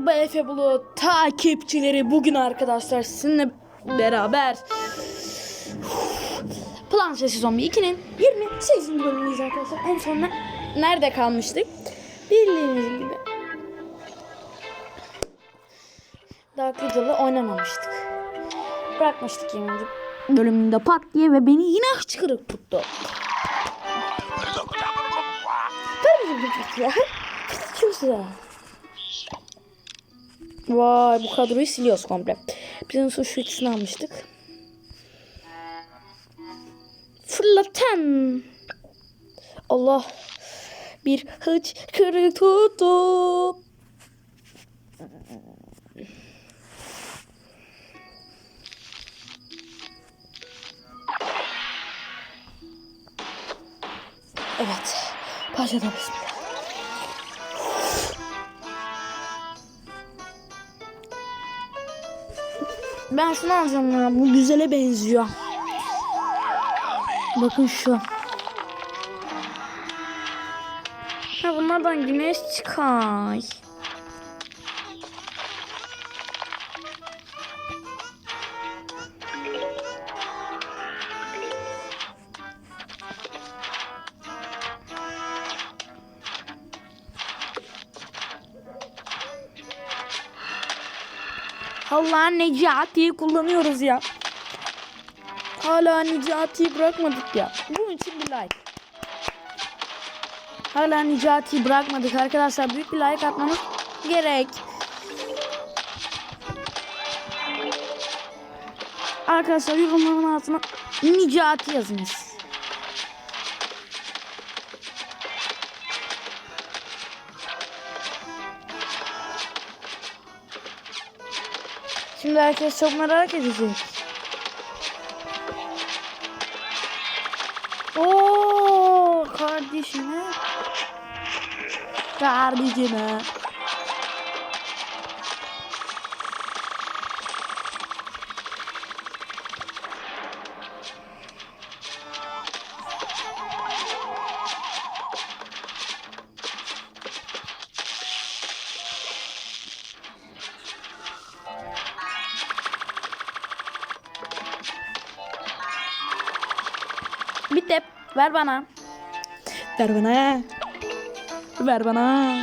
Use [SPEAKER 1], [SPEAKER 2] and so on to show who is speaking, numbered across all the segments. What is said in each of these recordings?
[SPEAKER 1] Merhaba Efe Bulut takipçileri bugün arkadaşlar sizinle beraber Planse sezon 2'nin 28. bölümündeyiz arkadaşlar. En son ne- nerede kalmıştık? Bildiğiniz gibi Dark Riddle'ı oynamamıştık. Bırakmıştık 20. bölümünde pat diye ve beni yine hıçkırık tuttu. Ben mi ya? Çok. Vay bu kadroyu siliyoruz komple. Biz en son şu ikisini almıştık. Fırlatan. Allah. Bir hıç kırık tuttu. Evet. Başladı bismillah. Ben şunu alacağım ya. Bu güzele benziyor. Bakın şu. Ha bunlardan güneş çıkar. Allah Necati'yi kullanıyoruz ya. Hala Necati'yi bırakmadık ya. Bunun için bir like. Hala Necati'yi bırakmadık arkadaşlar. Büyük bir like atmamız gerek. Arkadaşlar yorumların altına Necati yazınız. Şimdi herkes çok merak edecek. Oo kardeşime. Kardeşime. Ver bana. Ver bana. Ver bana.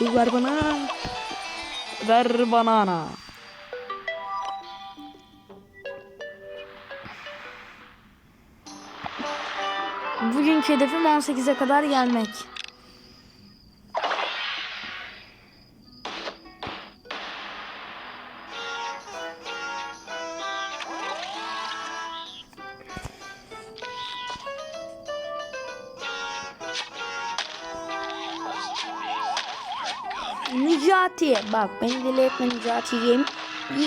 [SPEAKER 1] Ver bana. Ver banana. Bugünkü hedefim 18'e kadar gelmek. Necati. Bak beni deli etme Necati. Yem,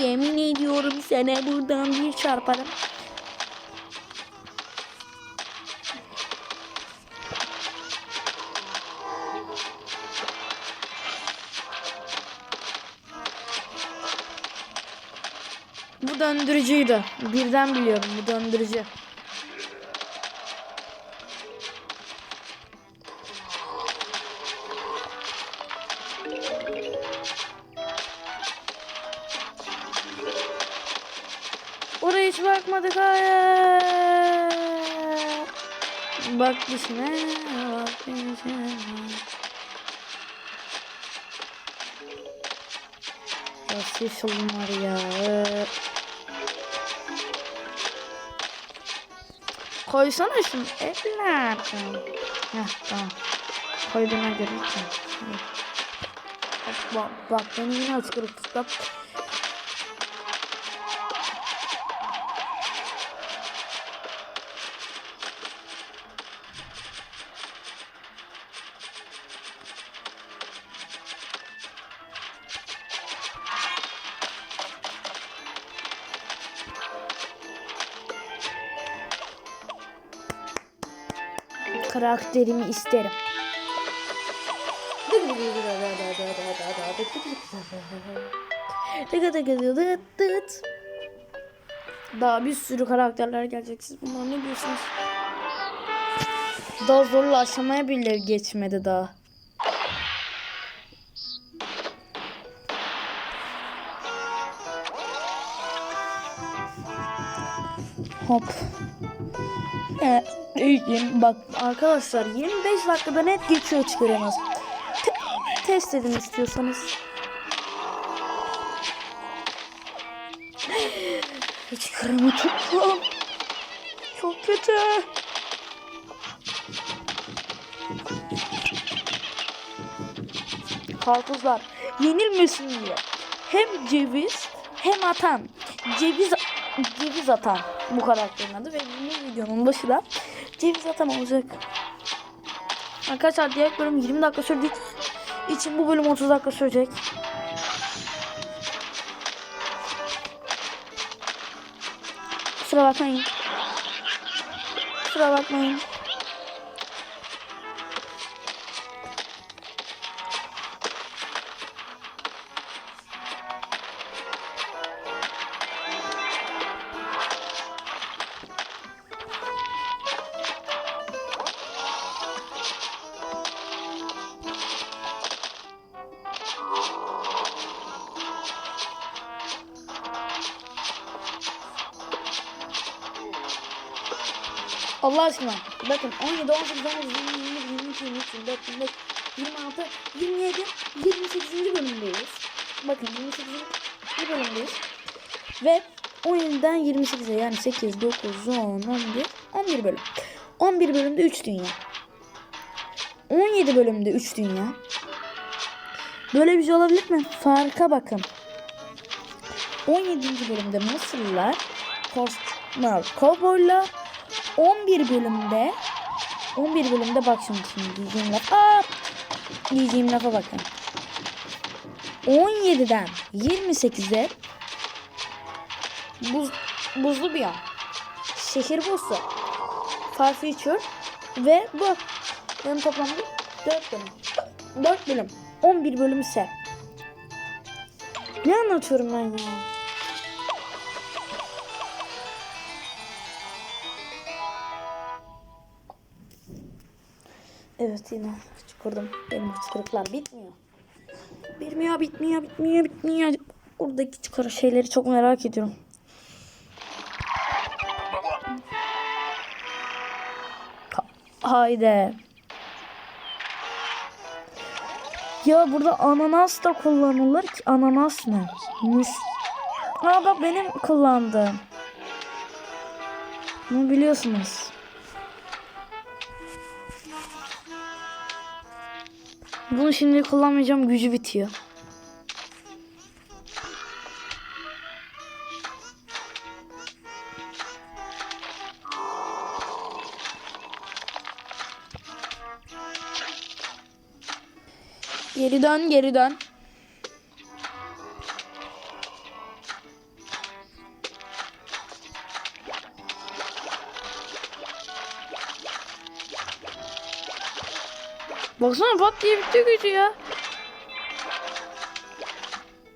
[SPEAKER 1] yemin ediyorum sana buradan bir çarparım. Bu döndürücüydü. Birden biliyorum bu döndürücü. Bakmadık hayır. Bak dişine, bak dişine. Seçildim var ya. Koysana şunu evladım. Heh tamam. Koyduğuna göre. Bak, bak beni yine açıklık tuttu. karakterimi isterim. Ne kadar geliyor? Daha bir sürü karakterler gelecek. Siz bunlar ne diyorsunuz? Daha zorlu aşamaya bile geçmedi daha. Hop. İyiyim. Bak arkadaşlar 25 dakikada net geçiyor çıkaramaz. Te- test edin istiyorsanız. Çıkarama tuttum. Çok kötü. Karpuzlar yenilmesin diye. Hem ceviz hem atan. Ceviz ceviz atan bu karakterin adı ve bu videonun başı da ceviz atan olacak. Arkadaşlar diğer bölüm 20 dakika sürdüğü için bu bölüm 30 dakika sürecek. Kusura bakmayın. Kusura bakmayın. Allah aşkına. Bakın 17, 18, 19, 20, 21, 22, 23, 24, 25, 26, 27, 28. bölümdeyiz. Bakın 28. bölümdeyiz. Ve 17'den 28'e yani 8, 9, 10, 11, 11 bölüm. 11 bölümde 3 dünya. 17 bölümde 3 dünya. Böyle bir şey olabilir mi? Farka bakın. 17. bölümde Mısırlılar Kostner Cowboy'la 11 bölümde 11 bölümde bak şimdi şimdi diyeceğim laf. Aa, diyeceğim lafa bakın. 17'den 28'e buz, buzlu bir an. Şehir buzlu. Farfetcher ve bu. Yani toplamda 4 bölüm. 4 bölüm. 11 bölüm ise. Ne anlatıyorum ben ya? Evet yine çıkırdım. Benim çıkırıklar bitmiyor. Bitmiyor, bitmiyor, bitmiyor, bitmiyor. Oradaki çıkar şeyleri çok merak ediyorum. Ha- Haydi. Ya burada ananas da kullanılır ki ananas ne? Mus. Aa bak benim kullandığım. Bunu biliyorsunuz. Bunu şimdi kullanmayacağım gücü bitiyor. Geri dön, geri dön. Baksana pat diye bitti gücü ya.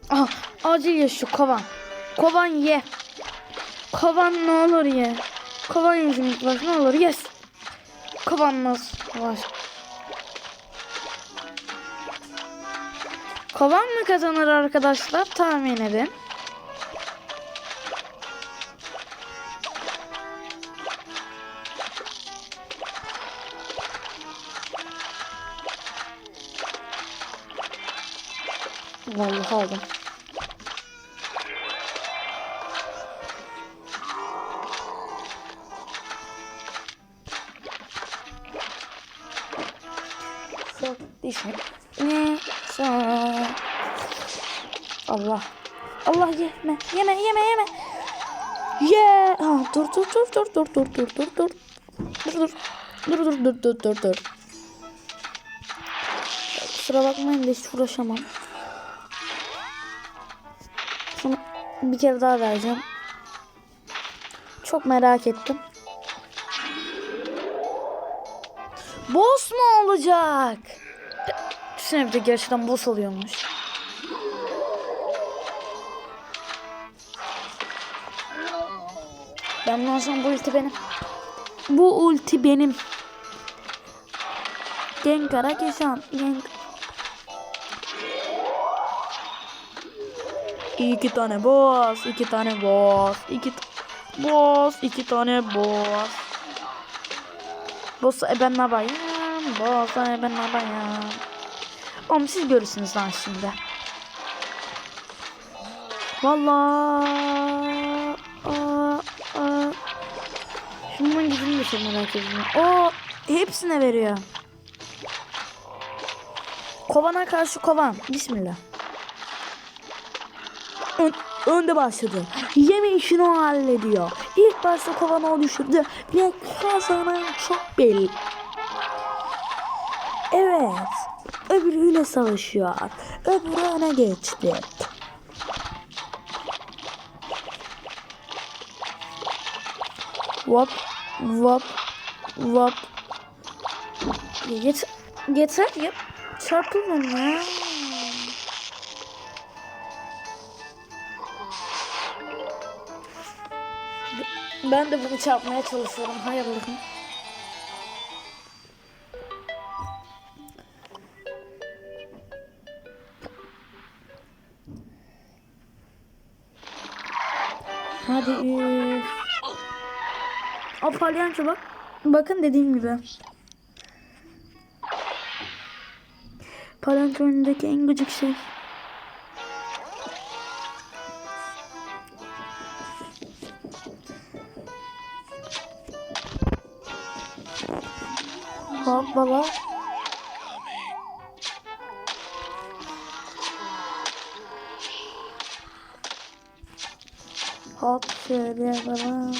[SPEAKER 1] Ah, acil ye şu kovan. Kovan ye. Kovan ne olur ye. Kovan yüzümüz var ne olur yes. Kovan nasıl var. Kovan mı kazanır arkadaşlar tahmin edin. Vallahi aldım. Düşün. Ne? Allah. Allah yeme. Yeme yeme yeme. Ye. Ha, dur dur dur dur dur dur dur dur dur. Dur dur. Dur dur dur dur dur dur. Kusura bakmayın da hiç uğraşamam. Bir kere daha vereceğim. Çok merak ettim. Boss mu olacak? Düşünsene bir de gerçekten boss oluyormuş. Ben bundan sonra bu ulti benim. Bu ulti benim. Genkara Keşan. Genk. İki tane boss. iki tane boss. iki Boss. iki tane boss. Boss e ben ne yapayım? Boss e ben ne yapayım? Oğlum siz görürsünüz lan şimdi. Vallahi. Aa, aa. Gücünü de çok merak ediyorum. O hepsine veriyor. Kovana karşı kovan. Bismillah. Ön, önde başladı. Yeme işini o hallediyor. İlk başta kovanı o düşürdü. Ve kazanan çok belli. Evet. Öbürüyle savaşıyor. Öbürü öne geçti. Vop, vop, vop. Yeter, yeter ya. Çarpılmam ya. Ben de bunu çarpmaya çalışıyorum. Hay Allah'ım. Hadi üf. O palyaço bak. Bakın dediğim gibi. Palyaço oyunundaki en gıcık şey. Baba. Hop şöyle yapalım.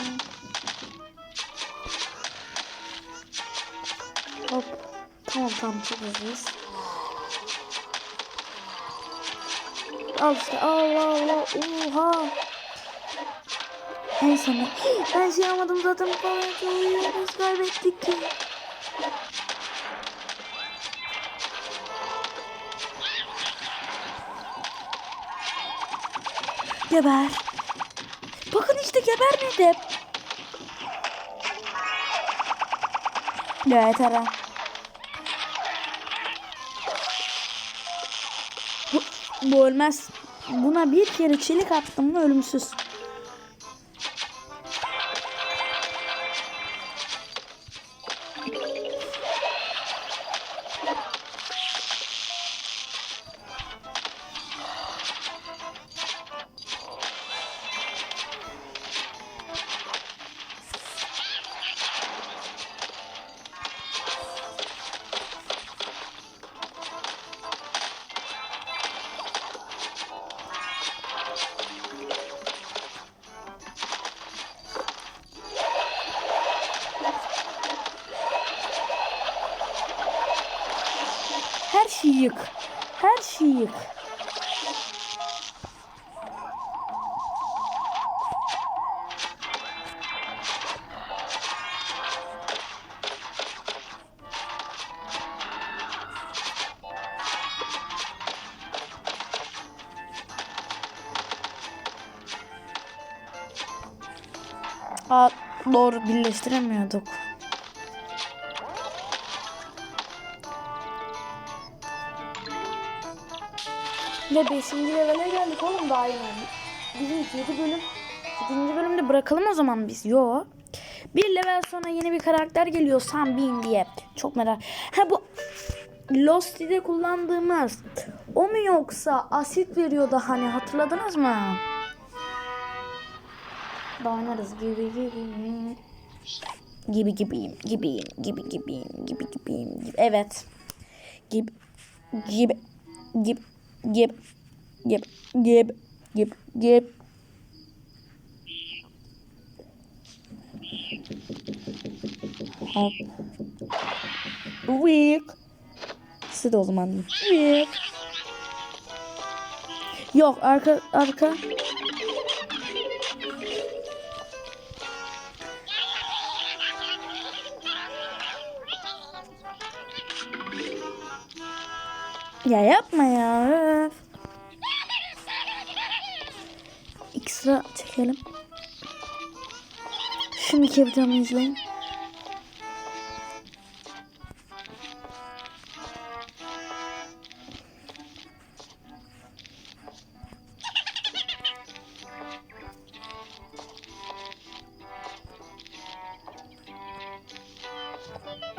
[SPEAKER 1] Hop. Tamam tamam çok hızlıyız. Al işte Allah Allah oha. En sona. Ben şey yapmadım zaten biz kaybettik ki. Geber. Bakın işte gebermedim. Ya yeter ha. Bu, bu ölmez. Buna bir kere çelik attım mı ölümsüz. Aa, doğru birleştiremiyorduk. Ve 5. levele geldik oğlum daha yeni. Bizim 7 bölüm. 7. bölümde bırakalım o zaman biz. Yo. Bir level sonra yeni bir karakter geliyor Sunbeam diye. Çok merak. Ha bu Lost'ide kullandığımız o mu yoksa asit veriyordu hani hatırladınız mı? Daha oynarız gibi gibi. Gibi gibiyim, gibiyim, gibi gibiyim, gibi gibiyim, gibi. Evet. Gibi, gibi, gibi, gibi, gibi, gibi, gibi, gibi. Hop. Weak. Size de o zaman. Weak. Yok arka arka. Ya yapma ya. Öf. Ekstra çekelim. Şimdiki yapacağımı izleyin.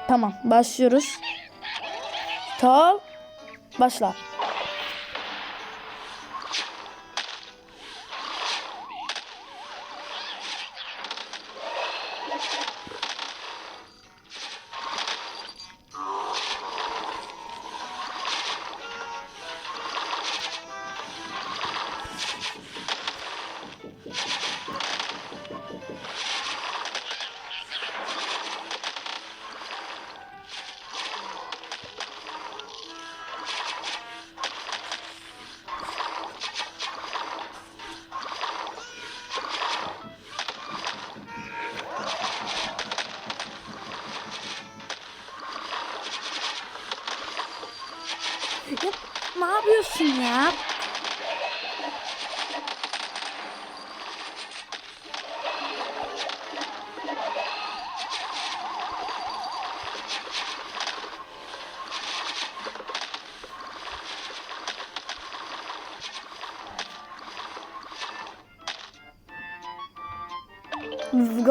[SPEAKER 1] Tamam başlıyoruz. Top. Başla.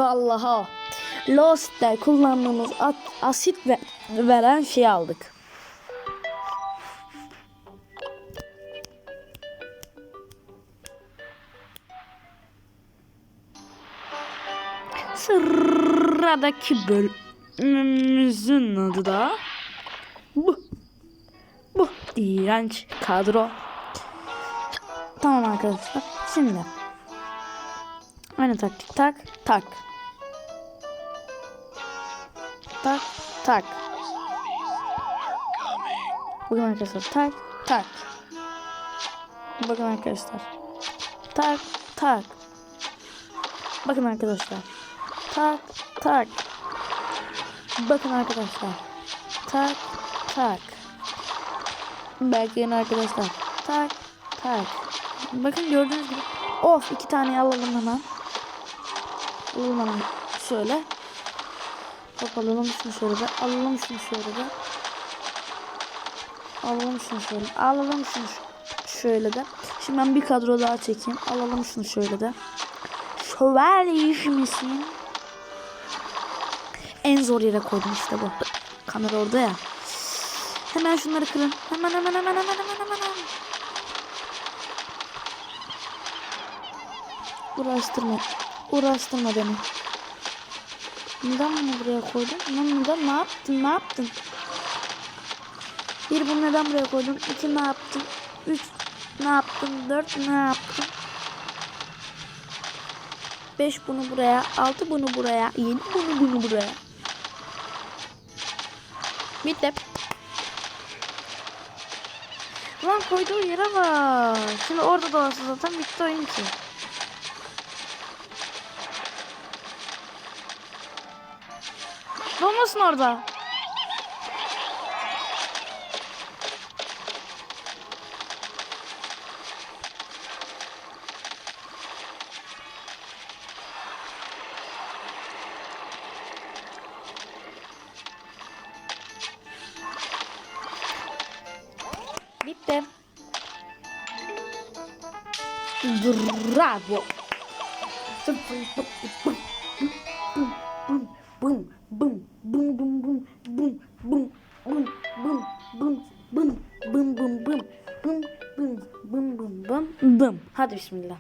[SPEAKER 1] Vallaha. Lost'ta kullandığımız at, asit ve, veren şey aldık. Sıradaki bölümümüzün adı da bu. Bu iğrenç kadro. Tamam arkadaşlar. Şimdi aynı taktik tak tak. Tak tak. Bakın arkadaşlar tak tak. Bakın arkadaşlar. Tak tak. Bakın arkadaşlar. Tak tak. Bakın arkadaşlar. Tak tak. Bakın arkadaşlar. Tak tak. Bakın gördüğünüz gibi. Of iki tane alalım hemen. Alalım şöyle. Hop alalım şunu şöyle de. Alalım şunu şöyle de. Alalım şunu şöyle. Alalım şunu şöyle de. Şimdi ben bir kadro daha çekeyim. Alalım şunu şöyle de. Şövalye misin? En zor yere koydum işte bu. Kamera orada ya. Hemen şunları kırın. Hemen hemen hemen hemen hemen. hemen. Uğraştırma. Uğraştırma beni. Neden bunu buraya koydun? Lan neden? Ne yaptın? Ne yaptın? Bir bunu neden buraya koydun? İki ne yaptın? Üç ne yaptın? Dört ne yaptın? Beş bunu buraya. Altı bunu buraya. Yedi bunu bunu buraya. Bitti. Lan koyduğu yere bak. Şimdi orada da olsa zaten bitti oyun ki. Dolmasın orada. Bitti. Bravo. Hadi bismillah.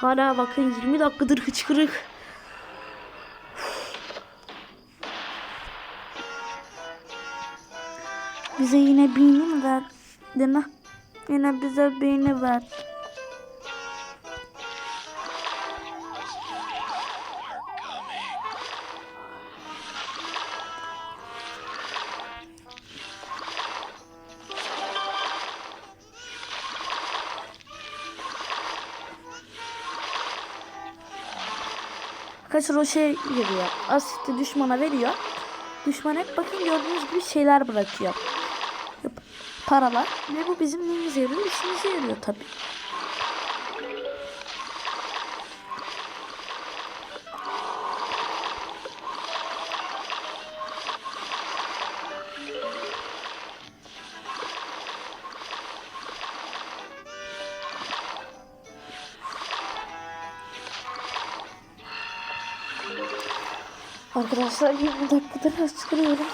[SPEAKER 1] Hala bakın 20 dakikadır hıçkırık. Bize yine beyni mi ver? Deme. Yine bize beyni ver. Arkadaşlar o şey geliyor. Asiti düşmana veriyor. Düşman hep bakın gördüğünüz gibi şeyler bırakıyor. Paralar. Ve bu bizim neyimize yarıyor? İşimize yarıyor tabii. Arkadaşlar 20 dakikadır hıçkırıyorum.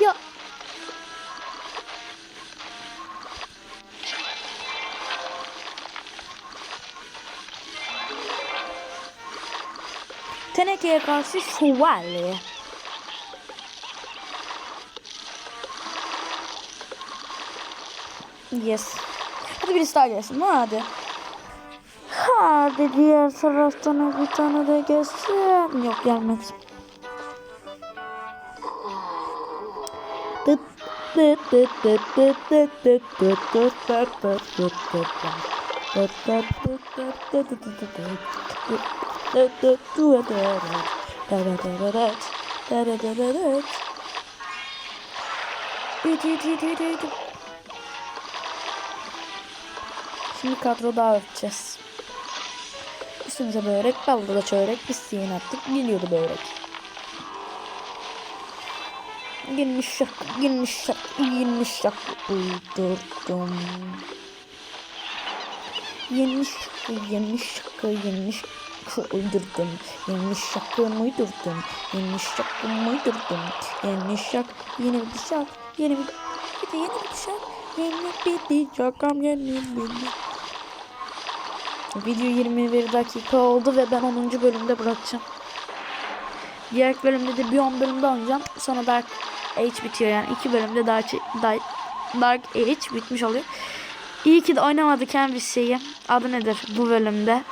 [SPEAKER 1] Ya Tenekeye karşı şövalye. Yes. Hadi birisi daha gelsin. Hadi. Hadi diğer taraftan bir tane de gelsin. Yok gelmedi. bir kadro daha örteceğiz. Üstümüze börek, balda da çörek, biz yiyin attık. Geliyordu börek. Girmiş şak, girmiş şak, girmiş şak. Uydurdum. Yemiş şakı, yemiş şakı, yemiş şakı uydurdum. Yemiş şakımı uydurdum. Yemiş şakımı uydurdum. Yemiş şak, yeni bir şak, yeni bir... Bir de yeni bir şak, yeni bir şakam, yeni bir şak. Video 21 dakika oldu ve ben 10. bölümde bırakacağım. Diğer bölümde de bir 10 bölümde oynayacağım. Sonra Dark Age bitiyor yani. iki bölümde Dark, Dark, Dark Age bitmiş oluyor. İyi ki de oynamadık hem bir şeyi. Adı nedir bu bölümde?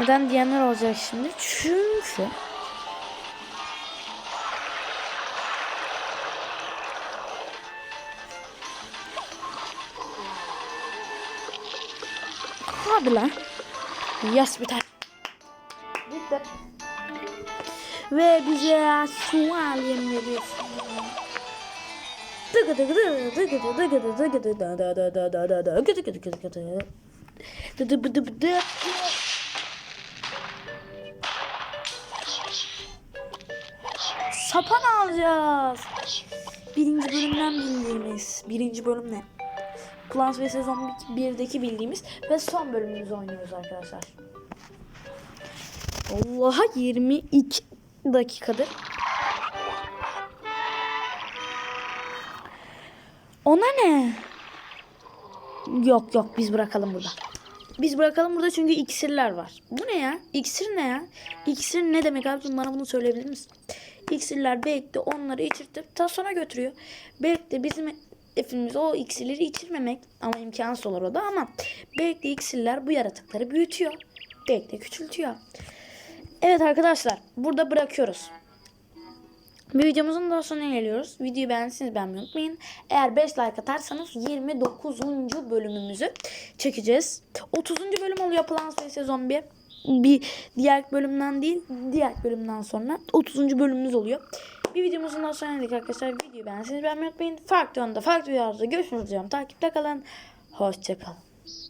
[SPEAKER 1] Neden diyenler olacak şimdi? Çünkü Hadi lan. Yas biter. Bitti. Ve bize sual yemleri. Sapan alacağız. Birinci bölümden bildiğimiz. Birinci bölüm ne? Plants ve sezon 1'deki bildiğimiz ve son bölümümüzü oynuyoruz arkadaşlar. Allah'a 22 dakikadır. Ona ne? Yok yok biz bırakalım burada. Biz bırakalım burada çünkü iksirler var. Bu ne ya? İksir ne ya? İksir ne demek abi? Bana bunu söyleyebilir misin? İksirler belki de onları içirtip ta sona götürüyor. Belki de bizim hedefimiz o iksirleri içirmemek ama imkansız olur o da ama belki iksirler bu yaratıkları büyütüyor. Belki de küçültüyor. Evet arkadaşlar burada bırakıyoruz. Bir videomuzun daha sonuna geliyoruz. Videoyu beğendiyseniz beğenmeyi unutmayın. Eğer 5 like atarsanız 29. bölümümüzü çekeceğiz. 30. bölüm oluyor Plants vs Zombie. Bir diğer bölümden değil, diğer bölümden sonra 30. bölümümüz oluyor. Bir videomuzun daha sonuna geldik arkadaşlar. Videoyu beğendiyseniz beğenmeyi unutmayın. Farklı onda, farklı videolarda görüşmek üzere. Takipte kalın. Hoşçakalın.